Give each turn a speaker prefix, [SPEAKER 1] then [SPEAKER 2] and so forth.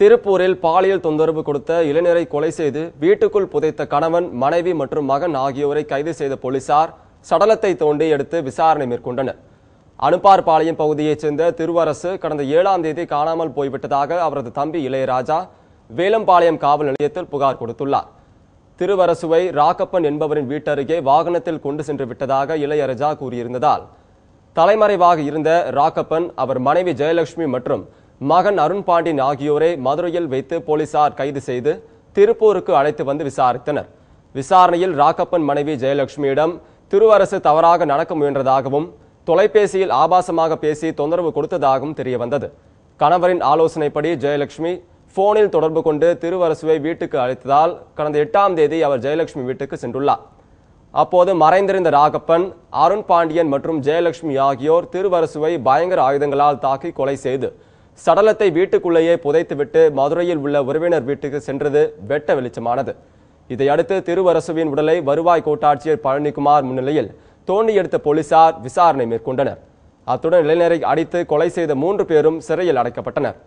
[SPEAKER 1] திருப்பூரில் பாலியல் தொந்தரவு கொடுத்த இளைஞரை கொலை செய்து வீட்டுக்குள் புதைத்த கணவன் மனைவி மற்றும் மகன் ஆகியோரை கைது செய்த போலீசார் சடலத்தை தோண்டி எடுத்து விசாரணை மேற்கொண்டனர். அனுப்பார்பாளையம் பகுதியைச் சேர்ந்த திருவரசு கடந்த ஏழாம் தேதி காணாமல் போய்விட்டதாக அவரது தம்பி இளையராஜா வேலம்பாளையம் காவல் நிலையத்தில் புகார் கொடுத்துள்ளார். திருவரசுவை ராக்கப்பன் என்பவரின் வீட்டருகே வாகனத்தில் கொண்டு சென்று விட்டதாக இளையராஜா கூறியிருந்ததால் தலைமறைவாக இருந்த ராக்கப்பன் அவர் மனைவி ஜெயலட்சுமி மற்றும் மகன் அருண் பாண்டியன் ஆகியோரை மதுரையில் வைத்து போலீசார் கைது செய்து திருப்பூருக்கு அழைத்து வந்து விசாரித்தனர். விசாரணையில் ராக்கப்பன் மனைவி ஜெயலட்சுமியிடம் திருவரசு தவறாக நடக்க முயன்றதாகவும் தொலைபேசியில் ஆபாசமாக பேசி தொந்தரவு கொடுத்ததாகவும் தெரியவந்தது. கணவரின் ஆலோசனைப்படி ஜெயலட்சுமி போனில் தொடர்பு கொண்டு திருவரசுவை வீட்டுக்கு அழைத்ததால் கடந்த எட்டாம் தேதி அவர் ஜெயலட்சுமி வீட்டுக்கு சென்றுள்ளார். அப்போது மறைந்திருந்த ராகப்பன் அருண் பாண்டியன் மற்றும் ஜெயலட்சுமி ஆகியோர் திருவரசுவை பயங்கர ஆயுதங்களால் தாக்கி கொலை செய்து சடலத்தை வீட்டுக்குள்ளேயே புதைத்துவிட்டு மதுரையில் உள்ள உறவினர் வீட்டுக்கு சென்றது வெட்ட வெளிச்சமானது. இதையடுத்து திருவரசுவின் உடலை வருவாய் கோட்டாட்சியர் பழனிக்குமார் முன்னிலையில் தோண்டி எடுத்த போலீசார் விசாரணை மேற்கொண்டனர். அத்துடன் இளைஞரை அடித்து கொலை செய்த மூன்று பேரும் சிறையில் அடைக்கப்பட்டனர்.